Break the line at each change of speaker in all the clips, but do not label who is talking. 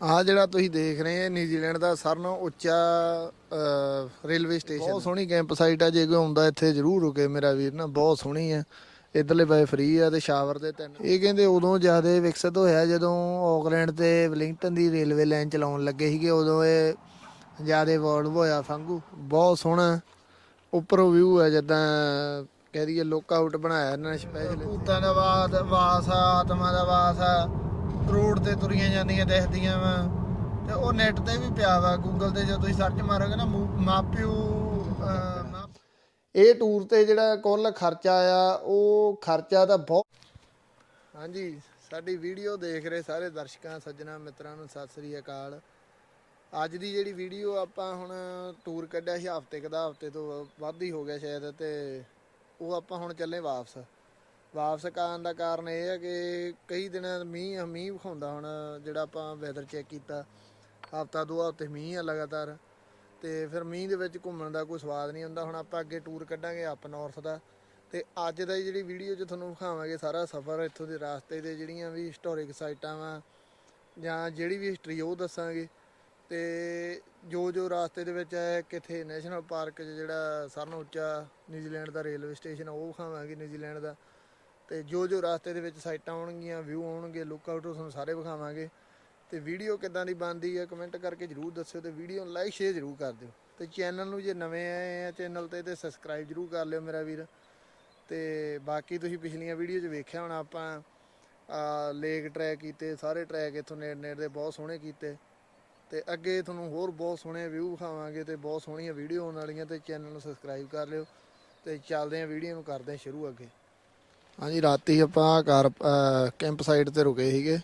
ਆ ਜਿਹੜਾ ਤੁਸੀਂ ਦੇਖ ਰਹੇ ਹੋ ਨਿਊਜ਼ੀਲੈਂਡ ਦਾ ਸਾਰਿਆਂ ਨਾਲੋਂ ਉੱਚਾ ਰੇਲਵੇ ਸਟੇਸ਼ਨ ਬਹੁਤ ਸੋਹਣੀ ਕੈਂਪ ਸਾਈਟ ਆ ਜੇ ਕੋਈ ਆਉਂਦਾ ਇੱਥੇ ਜ਼ਰੂਰ ਰੁਕੇ ਮੇਰਾ ਵੀਰ ਨਾ ਬਹੁਤ ਸੋਹਣੀ ਆ ਇਧਰਲੇ ਪਾਸੇ ਫ੍ਰੀ ਆ ਤੇ ਸ਼ਾਵਰ ਦੇ ਤਿੰਨ। ਇਹ ਕਹਿੰਦੇ ਉਦੋਂ ਜ਼ਿਆਦਾ ਵਿਕਸਿਤ ਹੋਇਆ ਜਦੋਂ ਆਕਲੈਂਡ ਤੇ ਵਲਿੰਗਟਨ ਦੀ ਰੇਲਵੇ ਲਾਈਨ ਚਲਾਉਣ ਲੱਗੇ ਸੀਗੇ ਉਦੋਂ ਇਹ ਜ਼ਿਆਦਾ ਇਵੋਲਵ ਹੋਇਆ ਫੰਗੂ ਬਹੁਤ ਸੋਹਣਾ ਉੱਪਰੋਂ ਵਿਊ ਹੈ ਜਿੱਦਾਂ ਕਹਿ ਦਈਏ ਲੁੱਕ ਆਊਟ ਬਣਾਇਆ ਇਹਨਾਂ ਨੇ ਸਪੈਸ਼ਲ ਭੂਤਾਂ ਦਾ ਵਾਸ ਆ ਆਤਮਾ ਦਾ ਵਾਸ ਆ। ਰੋਡ ਤੇ ਤੁਰੀਆਂ ਜਾਂਦੀਆਂ ਦਿਖਦੀਆਂ ਵਾ। ਤੇ ਉਹ ਨੈਟ ਤੇ ਵੀ ਪਿਆ ਵਾ ਗੂਗਲ ਤੇ ਜਦੋਂ ਤੁਸੀਂ ਸਰਚ ਮਾਰੋਗੇ ਨਾ ਮੂ- ਮਾਪਿਓ ਇਹ ਟੂਰ ਤੇ ਜਿਹੜਾ ਕੁੱਲ ਖਰਚਾ ਆ ਉਹ ਖਰਚਾ ਤਾਂ ਬਹੁਤ ਹਾਂਜੀ ਸਾਡੀ ਵੀਡੀਓ ਦੇਖ ਰਹੇ ਸਾਰੇ ਦਰਸ਼ਕਾਂ ਸੱਜਣਾ ਮਿੱਤਰਾਂ ਨੂੰ ਸਤਿ ਸ੍ਰੀ ਅਕਾਲ। ਅੱਜ ਦੀ ਜਿਹੜੀ ਵੀਡੀਓ ਆਪਾਂ ਹੁਣ ਟੂਰ ਕੱਢਿਆ ਸੀ ਹਫ਼ਤੇ ਕਦਾ ਹਫ਼ਤੇ ਤੋਂ ਵੱਧ ਹੀ ਹੋ ਗਿਆ ਸ਼ਾਇਦ ਤੇ ਉਹ ਆਪਾਂ ਹੁਣ ਚੱਲੇ ਵਾਪਸ। ਵਾਪਸ ਕਰਨ ਦਾ ਕਾਰਨ ਇਹ ਹੈ ਕਿ ਕਈ ਦਿਨ ਮੀਂਹ ਮੀਂਹ ਵਿਖਾਉਂਦਾ ਹੁਣ ਜਿਹੜਾ ਆਪਾਂ ਵੈਦਰ ਚੈੱਕ ਕੀਤਾ, ਹਫਤਾ ਦੋ ਹਫ਼ਤੇ ਮੀਂਹ ਆ ਲਗਾਤਾਰ ਤੇ ਫਿਰ ਮੀਂਹ ਦੇ ਵਿੱਚ ਘੁੰਮਣ ਦਾ ਕੋਈ ਸਵਾਦ ਨਹੀਂ ਹੁੰਦਾ। ਹੁਣ ਆਪਾਂ ਅੱਗੇ ਟੂਰ ਕੱਢਾਂਗੇ ਅਪ ਨਾਰਥ ਦਾ ਤੇ ਅੱਜ ਦਾ ਜਿਹੜੀ ਵੀਡੀਓ 'ਚ ਤੁਹਾਨੂੰ ਵਿਖਾਵਾਂਗੇ ਸਾਰਾ ਸਫ਼ਰ ਇੱਥੋਂ ਦੇ ਰਾਸਤੇ ਦੇ ਜਿਹੜੀਆਂ ਵੀ ਹਿਸਟੋਰਿਕ ਸਾਈਟਾਂ ਵਾ ਜਾਂ ਜਿਹੜੀ ਵੀ ਹਿਸਟਰੀ ਉਹ ਦੱਸਾਂਗੇ ਤੇ ਜੋ ਜੋ ਰਾਸਤੇ ਦੇ ਵਿੱਚ ਹੈ ਕਿੱਥੇ ਨੈਸ਼ਨਲ ਪਾਰਕ 'ਚ ਜਿਹੜਾ ਸਾਰਿਆਂ ਨਾਲੋਂ ਉੱਚਾ ਨਿਊਜ਼ੀਲੈਂਡ ਦਾ ਰੇਲਵੇ ਸਟੇਸ਼ਨ ਉਹ ਵਿਖਾਵਾਂਗੇ ਨਿਊਜ਼ੀਲੈਂਡ ਦਾ। ਤੇ ਜੋ ਜੋ ਰਸਤੇ ਦੇ ਵਿੱਚ ਸਾਈਟਾਂ ਆਉਣਗੀਆਂ ਵਿਊ ਆਉਣਗੇ ਲੁੱਕ ਆਊਟ ਤੁਹਾਨੂੰ ਸਾਰੇ ਵਿਖਾਵਾਂਗੇ। ਤੇ ਵੀਡੀਓ ਕਿੱਦਾਂ ਦੀ ਬਣਦੀ ਹੈ ਕਮੈਂਟ ਕਰਕੇ ਜਰੂਰ ਦੱਸਿਓ ਤੇ ਵੀਡੀਓ ਨੂੰ ਲਾਈਕ ਸ਼ੇਅਰ ਜਰੂਰ ਕਰ ਦਿਓ। ਤੇ ਚੈਨਲ ਨੂੰ ਜੇ ਨਵੇਂ ਆਏ ਆ ਚੈਨਲ ਤੇ ਤੇ ਸਬਸਕ੍ਰਾਈਬ ਜਰੂਰ ਕਰ ਲਿਓ ਮੇਰਾ ਵੀਰ। ਤੇ ਬਾਕੀ ਤੁਸੀਂ ਪਿਛਲੀਆਂ ਵੀਡੀਓ 'ਚ ਵੇਖਿਆ ਹੋਣਾ ਆਪਾਂ ਲੇਕ ਟਰੈਕ ਕੀਤੇ, ਸਾਰੇ ਟਰੈਕ ਇੱਥੋਂ ਨੇੜ ਨੇੜ ਦੇ ਬਹੁਤ ਸੋਹਣੇ ਕੀਤੇ। ਤੇ ਅੱਗੇ ਤੁਹਾਨੂੰ ਹੋਰ ਬਹੁਤ ਸੋਹਣੇ ਵਿਊ ਵਿਖਾਵਾਂਗੇ ਤੇ ਬਹੁਤ ਸੋਹਣੀਆਂ ਵੀਡੀਓ ਆਉਣ ਵਾਲੀਆਂ ਤੇ ਚੈਨਲ ਨੂੰ ਸਬਸਕ੍ਰਾਈਬ ਕਰ ਲਿਓ। ਤੇ ਚੱਲਦੇ ਆਂ ਵੀਡੀਓ ਨੂੰ ਕਰਦੇ ਆਂ ਸ਼ੁਰੂ ਅੱਗੇ। ਹਾਂਜੀ, ਰਾਤੀ ਆਪਾਂ ਕਾਰ ਕੈਂਪ ਸਾਈਟ ਤੇ ਰੁਕੇ ਸੀਗੇ।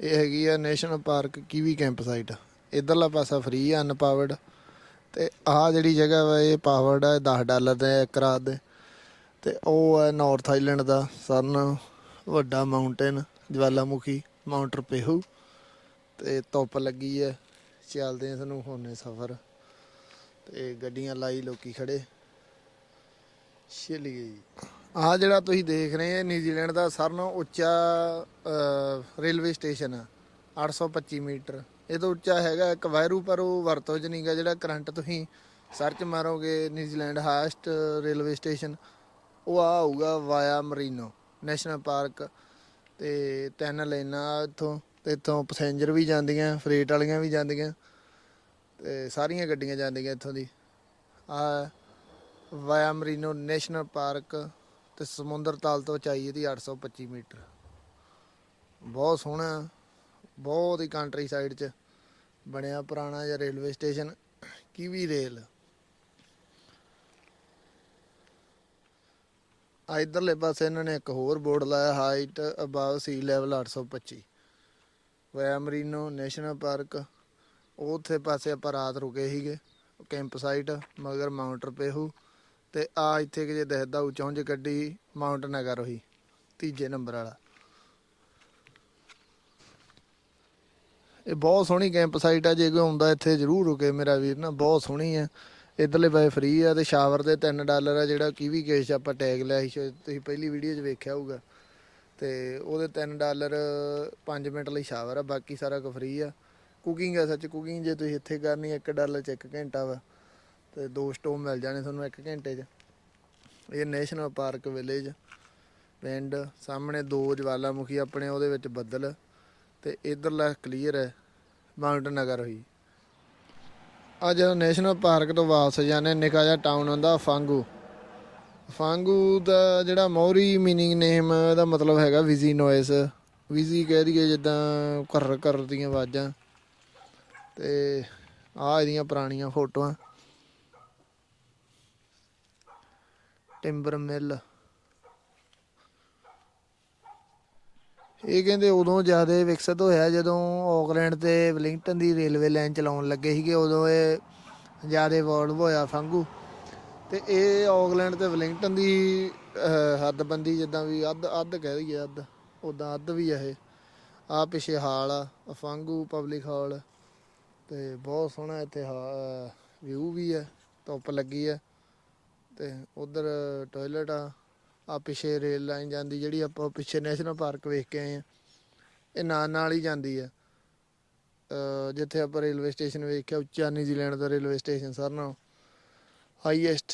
ਇਹ ਹੈਗੀ ਆ national park Kiwi camp site ਇਧਰਲਾ ਪਾਸਾ ਫ੍ਰੀ ਆ ਅਨਪਾਵਰਡ ਤੇ ਆਹ ਜਿਹੜੀ ਜਗ੍ਹਾ ਵਾ, ਇਹ ਪਾਵਰਡ ਆ 10 ਡਾਲਰ ਦੇ ਇੱਕ ਰਾਤ ਦੇ। ਤੇ ਉਹ ਹੈ ਨਾਰਥ ਆਈਲੈਂਡ ਦਾ, ਸਰਨ ਵੱਡਾ ਮਾਊਂਟੇਨ ਜਵਾਲਾਮੁਖੀ ਮਾਊਂਟ ਰਪੇਹੂ ਤੇ ਧੁੱਪ ਲੱਗੀ ਹੈ ਚੱਲਦੇ ਆ ਸਾਨੂੰ ਹੋਣੇ ਸਫ਼ਰ। ਤੇ ਗੱਡੀਆਂ ਲਾਈ ਲੋਕੀ ਖੜੇ। ਛਿਲ ਗਈ ਆਹ ਜਿਹੜਾ ਤੁਸੀਂ ਦੇਖ ਰਹੇ ਹੋ ਨਿਊਜ਼ੀਲੈਂਡ ਦਾ ਸਾਰਿਆਂ ਨਾਲੋਂ ਉੱਚਾ ਰੇਲਵੇ ਸਟੇਸ਼ਨ ਆ 825 ਮੀਟਰ। ਇਹ ਤੋਂ ਉੱਚਾ ਹੈਗਾ ਇੱਕ ਵਾਇਰੂ, ਪਰ ਉਹ ਵਰਤੋਂ 'ਚ ਨਹੀਂਗਾ ਜਿਹੜਾ ਕਰੰਟ ਤੁਸੀਂ search ਮਾਰੋਗੇ New Zealand highest railway station, ਉਹ ਆ ਹੋਊਗਾ ਵਾਇਆ ਮਰੀਨੋ ਨੈਸ਼ਨਲ ਪਾਰਕ। ਤੇ ਤਿੰਨ ਲਾਈਨਾਂ ਇੱਥੋਂ, ਤੇ ਇੱਥੋਂ ਪੈਸੇਂਜਰ ਵੀ ਜਾਂਦੀਆਂ, ਫਰੇਟ ਵਾਲੀਆਂ ਵੀ ਜਾਂਦੀਆਂ, ਤੇ ਸਾਰੀਆਂ ਗੱਡੀਆਂ ਜਾਂਦੀਆਂ ਇੱਥੋਂ ਦੀ। ਆ ਵਾਇਆ ਮਰੀਨੋ ਨੈਸ਼ਨਲ ਪਾਰਕ ਤੇ ਸਮੁੰਦਰ ਤਲ ਤੋਂ ਉਚਾਈ ਇਹਦੀ 825 ਮੀਟਰ। ਬਹੁਤ ਸੋਹਣਾ, ਬਹੁਤ ਹੀ ਕੰਟਰੀ ਸਾਈਡ 'ਚ ਬਣਿਆ ਪੁਰਾਣਾ ਜਿਹਾ ਰੇਲਵੇ ਸਟੇਸ਼ਨ ਕੀਵੀ ਰੇਲ ਆ ਇਧਰਲੇ ਪਾਸੇ ਇਹਨਾਂ ਨੇ ਇੱਕ ਹੋਰ ਬੋਰਡ ਲਾਇਆ height above sea level 825 via Marino National Park ਉਹ ਉੱਥੇ ਪਾਸੇ ਆਪਾਂ ਰਾਤ ਰੁਕੇ ਸੀਗੇ ਕੈਂਪ ਸਾਈਟ ਮਗਰ ਮਾਊਂਟ ਪੇਹੂ ਤੇ ਆ ਇੱਥੇ ਕਿ ਜੇ ਦਿਖਦਾ ਉੱਚੋਂ ਚ ਗੱਡੀ ਮਾਊਂਟ ਨਗਰ ਉਹੀ ਤੀਜੇ ਨੰਬਰ ਵਾਲਾ। ਇਹ ਬਹੁਤ ਸੋਹਣੀ ਕੈਂਪ ਸਾਈਟ ਆ, ਜੇ ਕੋਈ ਆਉਂਦਾ ਇੱਥੇ ਜ਼ਰੂਰ ਰੁਕੇ, ਮੇਰਾ ਵੀਰ ਨਾ, ਬਹੁਤ ਸੋਹਣੀ ਆ। ਇਧਰਲੇ ਪਾਸੇ ਫ੍ਰੀ ਆ ਤੇ ਸ਼ਾਵਰ ਦੇ 3 ਡਾਲਰ ਆ, ਜਿਹੜਾ ਕੀਵੀ ਕੇਸ਼ ਆਪਾਂ ਟੈਗ ਲਿਆ ਸੀ, ਤੁਸੀਂ ਪਹਿਲੀ ਵੀਡੀਓ 'ਚ ਵੇਖਿਆ ਹੋਊਗਾ। ਤੇ ਉਹਦੇ 3 ਡਾਲਰ 5 ਮਿੰਟ ਲਈ ਸ਼ਾਵਰ ਆ, ਬਾਕੀ ਸਾਰਾ ਕੁ ਫ੍ਰੀ ਆ। ਕੁਕਿੰਗ ਆ, ਸੱਚ ਕੁਕਿੰਗ ਜੇ ਤੁਸੀਂ ਇੱਥੇ ਕਰਨੀ 1 ਡਾਲਰ 'ਚ 1 ਘੰਟਾ ਵਾ। ਤੇ ਦੋ ਸਟੋਵ ਮਿਲ ਜਾਣੇ ਤੁਹਾਨੂੰ 1 ਘੰਟੇ 'ਚ। ਇਹ ਨੈਸ਼ਨਲ ਪਾਰਕ ਵਿਲੇਜ ਪਿੰਡ, ਸਾਹਮਣੇ ਦੋ ਜਵਾਲਾਮੁਖੀ ਆਪਣੇ ਉਹਦੇ ਵਿੱਚ ਬੱਦਲ ਤੇ ਇਧਰਲਾ ਕਲੀਅਰ ਹੈ, ਮਾਊਂਟ ਨਗਰ ਹੋਈ ਆ ਜਦੋਂ ਨੈਸ਼ਨਲ ਪਾਰਕ ਤੋਂ ਵਾਪਸ ਜਾਂਦੇ ਨਿੱਕਾ ਜਿਹਾ ਟਾਊਨ ਹੁੰਦਾ ਫਾਂਗੂ। ਫਾਂਗੂ ਦਾ ਜਿਹੜਾ ਮੌਰੀ ਮੀਨਿੰਗ ਨੇਮ ਇਹਦਾ ਮਤਲਬ ਹੈਗਾ ਵਿਜ਼ੀ ਨੋਇਸ ਵਿਜ਼ੀ ਕਹਿ ਦਈਏ ਜਿੱਦਾਂ ਕਰ ਕਰ ਦੀਆਂ ਆਵਾਜ਼ਾਂ। ਤੇ ਆ ਇਹਦੀਆਂ ਪੁਰਾਣੀਆਂ ਫੋਟੋਆਂ। ਟਿੰਬਰ ਮਿਲ ਇਹ ਕਹਿੰਦੇ ਉਦੋਂ ਜ਼ਿਆਦਾ ਵਿਕਸਿਤ ਹੋਇਆ ਜਦੋਂ ਆਕਲੈਂਡ ਤੇ ਵਲਿੰਗਟਨ ਦੀ ਰੇਲਵੇ ਲਾਈਨ ਚਲਾਉਣ ਲੱਗੇ ਸੀਗੇ, ਉਦੋਂ ਇਹ ਜ਼ਿਆਦਾ ਇਵੋਲਵ ਹੋਇਆ ਫੰਗੂ ਤੇ ਇਹ ਆਕਲੈਂਡ ਤੇ ਵਲਿੰਗਟਨ ਦੀ ਹੱਦਬੰਦੀ ਜਿੱਦਾਂ ਵੀ ਅੱਧ ਅੱਧ ਕਹਿ ਦਈਏ ਅੱਧ ਉਦਾਂ ਅੱਧ ਵੀ ਆ ਇਹ। ਆ ਪਿਛੇ ਹਾਲ ਆ ਫੰਗੂ ਪਬਲਿਕ ਹਾਲ। ਤੇ ਬਹੁਤ ਸੋਹਣਾ ਇੱਥੇ ਵਿਊ ਵੀ ਹੈ ਧੁੱਪ ਲੱਗੀ ਹੈ ਤੇ ਉਧਰ ਟਾਇਲਟ ਆ ਆ ਪਿਛੇ ਰੇਲ ਲਾਈਨ ਜਾਂਦੀ ਜਿਹੜੀ ਆਪਾਂ ਪਿੱਛੇ ਨੈਸ਼ਨਲ ਪਾਰਕ ਵੇਖ ਕੇ ਆਏ ਆ, ਇਹ ਨਾਲ ਨਾਲ ਹੀ ਜਾਂਦੀ ਆ। ਜਿੱਥੇ ਆਪਾਂ ਰੇਲਵੇ ਸਟੇਸ਼ਨ ਵੇਖਿਆ, ਉੱਚਾ ਨਿਊਜ਼ੀਲੈਂਡ ਦਾ ਰੇਲਵੇ ਸਟੇਸ਼ਨ ਸਾਰਿਆਂ ਨਾਲੋਂ ਹਾਈਐਸਟ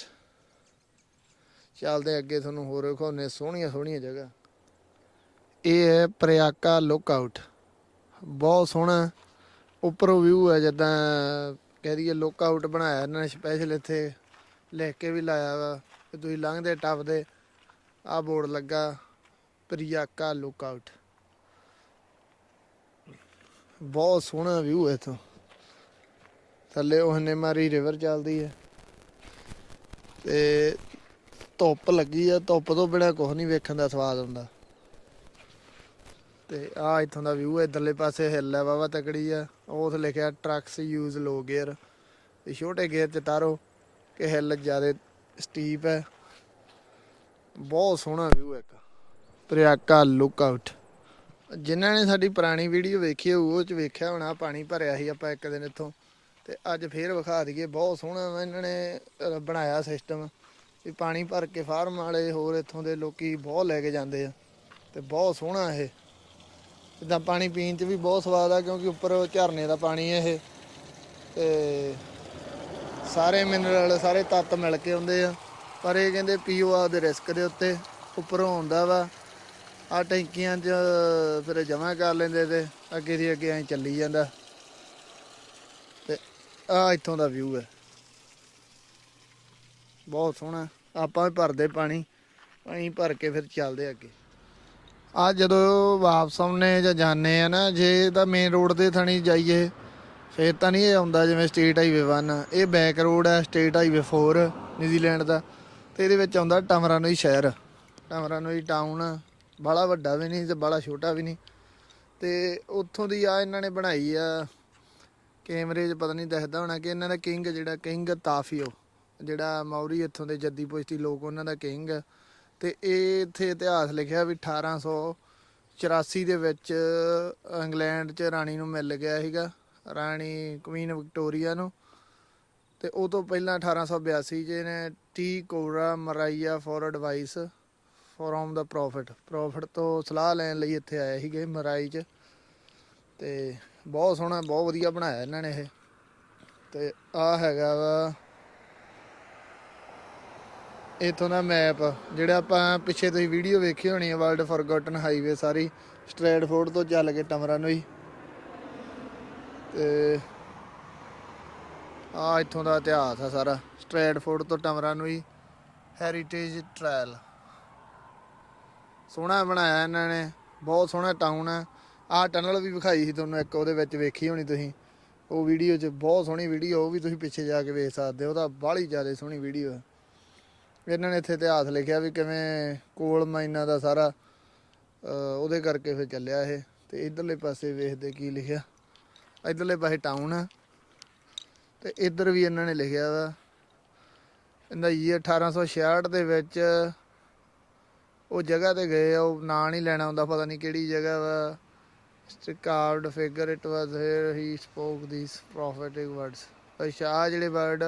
ਚੱਲਦੇ ਅੱਗੇ ਤੁਹਾਨੂੰ ਹੋਰ ਵਿਖਾਉਂਦੇ ਸੋਹਣੀਆਂ ਸੋਹਣੀਆਂ ਜਗ੍ਹਾ। ਇਹ ਹੈ ਪ੍ਰਿਆਕਾ ਲੁੱਕਆਊਟ ਬਹੁਤ ਸੋਹਣਾ ਉੱਪਰੋਂ ਵਿਊ ਹੈ ਜਿੱਦਾਂ ਕਹਿ ਦਈਏ ਲੁੱਕਆਊਟ ਬਣਾਇਆ ਇਹਨਾਂ ਨੇ ਸਪੈਸ਼ਲ ਇੱਥੇ। ਲਿਖ ਕੇ ਵੀ ਲਾਇਆ ਵਾ ਕਿ ਤੁਸੀਂ ਲੰਘਦੇ ਟੱਪਦੇ, ਆਹ ਬੋਰਡ ਲੱਗਾ ਪ੍ਰਿਆਕਾ ਲੁੱਕਆਊਟ ਬਹੁਤ ਸੋਹਣਾ ਵਿਊ ਹੈ ਇੱਥੋਂ। ਥੱਲੇ ਉਹਨੇ ਮਾਰੀ ਰਿਵਰ ਚੱਲਦੀ ਹੈ। ਤੇ ਧੁੱਪ ਲੱਗੀ ਆ, ਧੁੱਪ ਤੋਂ ਬਿਨਾ ਕੁਝ ਨਹੀਂ ਵੇਖਣ ਦਾ ਸਵਾਦ ਹੁੰਦਾ। ਤੇ ਆ ਇੱਥੋਂ ਦਾ ਵਿਊ ਹੈ, ਇਧਰਲੇ ਪਾਸੇ ਹਿੱਲ ਹੈ ਵਾਵਾ ਤਕੜੀ ਆ। ਉਹ ਉੱਥੇ ਲਿਖਿਆ ਟਰੱਕਸ ਯੂਜ਼ ਲੋ ਗੇਅਰ ਤੇ ਛੋਟੇ ਗੇਅਰ ਚ ਤਾਰੋ। ਕਿ ਹਿੱਲ ਜ਼ਿਆਦਾ ਸਟੀਪ ਹੈ। ਬਹੁਤ ਸੋਹਣਾ ਵਿਊ ਹੈ ਇੱਕ। ਪ੍ਰਿਆਕਾ ਲੁੱਕ ਆਊਟ ਜਿਨ੍ਹਾਂ ਨੇ ਸਾਡੀ ਪੁਰਾਣੀ ਵੀਡੀਓ ਵੇਖੀ ਹੋਊ, ਉਹ ਚ ਵੇਖਿਆ ਹੋਣਾ, ਪਾਣੀ ਭਰਿਆ ਸੀ ਆਪਾਂ ਇੱਕ ਦਿਨ ਇੱਥੋਂ। ਤੇ ਅੱਜ ਫੇਰ ਵਿਖਾ ਦਈਏ, ਬਹੁਤ ਸੋਹਣਾ ਵਾ ਇਹਨਾਂ ਨੇ ਬਣਾਇਆ ਸਿਸਟਮ ਵੀ ਪਾਣੀ ਭਰ ਕੇ ਫਾਰਮ ਵਾਲੇ ਹੋਰ ਇੱਥੋਂ ਦੇ ਲੋਕੀ ਬਹੁਤ ਲੈ ਕੇ ਜਾਂਦੇ ਆ। ਤੇ ਬਹੁਤ ਸੋਹਣਾ ਇਹ। ਜਿੱਦਾਂ ਪਾਣੀ ਪੀਣ 'ਚ ਵੀ ਬਹੁਤ ਸਵਾਦ ਆ, ਕਿਉਂਕਿ ਉੱਪਰ ਝਰਨੇ ਦਾ ਪਾਣੀ ਇਹ। ਤੇ ਸਾਰੇ ਮਿਨਰਲ ਸਾਰੇ ਤੱਤ ਮਿਲ ਕੇ ਆਉਂਦੇ ਆ। ਪਰ ਇਹ ਕਹਿੰਦੇ ਪੀਓ ਆ ਆਪਦੇ ਰਿਸਕ ਦੇ ਉੱਤੇ, ਉੱਪਰੋਂ ਆਉਂਦਾ ਵਾ। ਆ ਟੈਂਕੀਆਂ 'ਚ ਫਿਰ ਜਮਾ ਕਰ ਲੈਂਦੇ ਤੇ ਅੱਗੇ ਦੀ ਅੱਗੇ ਐਂ ਚੱਲੀ ਜਾਂਦਾ। ਤੇ ਆ ਇੱਥੋਂ ਦਾ ਵਿਊ ਹੈ। ਬਹੁਤ ਸੋਹਣਾ। ਆਪਾਂ ਵੀ ਭਰਦੇ ਪਾਣੀ ਪਾਣੀ ਭਰ ਕੇ ਫਿਰ ਚੱਲਦੇ ਅੱਗੇ। ਆ ਜਦੋਂ ਵਾਪਸ ਆਉਨੇ ਜਾਂ ਜਾਣੇ ਆ ਨਾ, ਜੇ ਤਾਂ ਮੇਨ ਰੋਡ ਦੇ ਥਣੀ ਜਾਈਏ ਫੇਰ ਤਾਂ ਨਹੀਂ ਇਹ ਆਉਂਦਾ ਜਿਵੇਂ ਸਟੇਟ ਹਾਈਵੇ 1 ਇਹ ਬੈਕ ਰੋਡ ਹੈ ਸਟੇਟ ਹਾਈਵੇ 4 ਨਿਊਜ਼ੀਲੈਂਡ ਦਾ। ਤੇ ਇਹਦੇ ਵਿੱਚ ਆਉਂਦਾ ਟਮਰਾਨੋਈ ਸ਼ਹਿਰ। ਟਮਰਾਨੋਈ ਟਾਊਨ ਬਾਲਾ ਵੱਡਾ ਵੀ ਨਹੀਂ ਤੇ ਬਾਲਾ ਛੋਟਾ ਵੀ ਨਹੀਂ। ਤੇ ਉੱਥੋਂ ਦੀ ਆ ਇਹਨਾਂ ਨੇ ਬਣਾਈ ਆ, ਕੈਮਰੇ 'ਚ ਪਤਾ ਨਹੀਂ ਦਿਖਦਾ ਹੋਣਾ ਕਿ ਇਹਨਾਂ ਦਾ ਕਿੰਗ ਜਿਹੜਾ ਕਿੰਗ ਤਾਫੀਓ ਜਿਹੜਾ ਮੌਰੀ ਇੱਥੋਂ ਦੇ ਜੱਦੀ ਪੁਸ਼ਤੀ ਲੋਕ ਉਹਨਾਂ ਦਾ ਕਿੰਗ ਆ। ਤੇ ਇਹ ਇੱਥੇ ਇਤਿਹਾਸ ਲਿਖਿਆ ਵੀ 1884 ਦੇ ਵਿੱਚ ਇੰਗਲੈਂਡ 'ਚ ਰਾਣੀ ਨੂੰ ਮਿਲ ਗਿਆ ਸੀਗਾ। ਰਾਣੀ ਕੁਈਨ ਵਿਕਟੋਰੀਆ ਨੂੰ। ਤੇ ਉਹ ਤੋਂ ਪਹਿਲਾਂ 1882 'ਚ ਇਹਨੇ ਟੀ ਕੋਰਾ ਮਰਾਈਆ for advice from the prophet prophet ਤੋਂ ਸਲਾਹ ਲੈਣ ਲਈ ਇੱਥੇ ਆਏ ਸੀਗੇ ਮਰਾਈ 'ਚ। ਤੇ ਬਹੁਤ ਸੋਹਣਾ, ਬਹੁਤ ਵਧੀਆ ਬਣਾਇਆ ਇਹਨਾਂ ਨੇ ਇਹ। ਤੇ ਆ ਹੈਗਾ ਵਾ ਇਥੋਂ ਦਾ ਮੈਪ ਜਿਹੜਾ ਆਪਾਂ ਪਿੱਛੇ ਤੁਸੀਂ ਵੀਡੀਓ ਵੇਖੀ ਹੋਣੀ ਹੈ ਵਰਲਡ ਫੋਰਗੋਟਨ ਹਾਈਵੇ ਸਾਰੀ। ਸਟ੍ਰੈਟਫੋਰਡ ਤੋਂ ਚੱਲ ਕੇ ਟਮਰਾ ਨੂੰ ਹੀ। ਤੇ ਆ ਇਥੋਂ ਦਾ ਇਤਿਹਾਸ ਆ ਸਾਰਾ। ਸਟ੍ਰੈਟਫੋਰਡ ਤੋਂ ਟਮਰਾ ਨੂੰ ਹੀ ਹੈਰੀਟੇਜ ਟ੍ਰਾਇਲ ਸੋਹਣਾ ਬਣਾਇਆ ਇਹਨਾਂ ਨੇ, ਬਹੁਤ ਸੋਹਣਾ ਟਾਊਨ ਆ। ਆਹ ਟਨਲ ਵੀ ਵਿਖਾਈ ਸੀ ਤੁਹਾਨੂੰ ਇੱਕ, ਉਹਦੇ ਵਿੱਚ ਵੇਖੀ ਹੋਣੀ ਤੁਸੀਂ। ਉਹ ਵੀਡੀਓ 'ਚ ਬਹੁਤ ਸੋਹਣੀ ਵੀਡੀਓ ਉਹ ਵੀ ਤੁਸੀਂ ਪਿੱਛੇ ਜਾ ਕੇ ਵੇਖ ਸਕਦੇ ਹੋ। ਉਹਦਾ ਬਾਹਲੀ ਜ਼ਿਆਦਾ ਸੋਹਣੀ ਵੀਡੀਓ ਹੈ ਇਹਨਾਂ ਨੇ ਇੱਥੇ ਇਤਿਹਾਸ ਲਿਖਿਆ ਵੀ ਕਿਵੇਂ ਕੋਲ ਮਾਈਨਾਂ ਦਾ ਸਾਰਾ ਉਹਦੇ ਕਰਕੇ ਫਿਰ ਚੱਲਿਆ ਇਹ। ਤੇ ਇਧਰਲੇ ਪਾਸੇ ਵੇਖਦੇ ਕੀ ਲਿਖਿਆ। ਇਧਰਲੇ ਪਾਸੇ ਟਾਊਨ ਆ। ਤੇ ਇਧਰ ਵੀ ਇਹਨਾਂ ਨੇ ਲਿਖਿਆ ਵਾ। ਇਹਦਾ ਇਹ 1866 ਦੇ ਵਿੱਚ ਉਹ ਜਗ੍ਹਾ ਤੇ ਗਏ ਆ, ਉਹ ਨਾਂ ਨਹੀਂ ਲੈਣਾ ਹੁੰਦਾ, ਪਤਾ ਨਹੀਂ ਕਿਹੜੀ ਜਗ੍ਹਾ ਵਾ। Carved figure it was here, he spoke these prophetic words ਅੱਛਾ, ਆਹ ਜਿਹੜੇ ਵਰਡ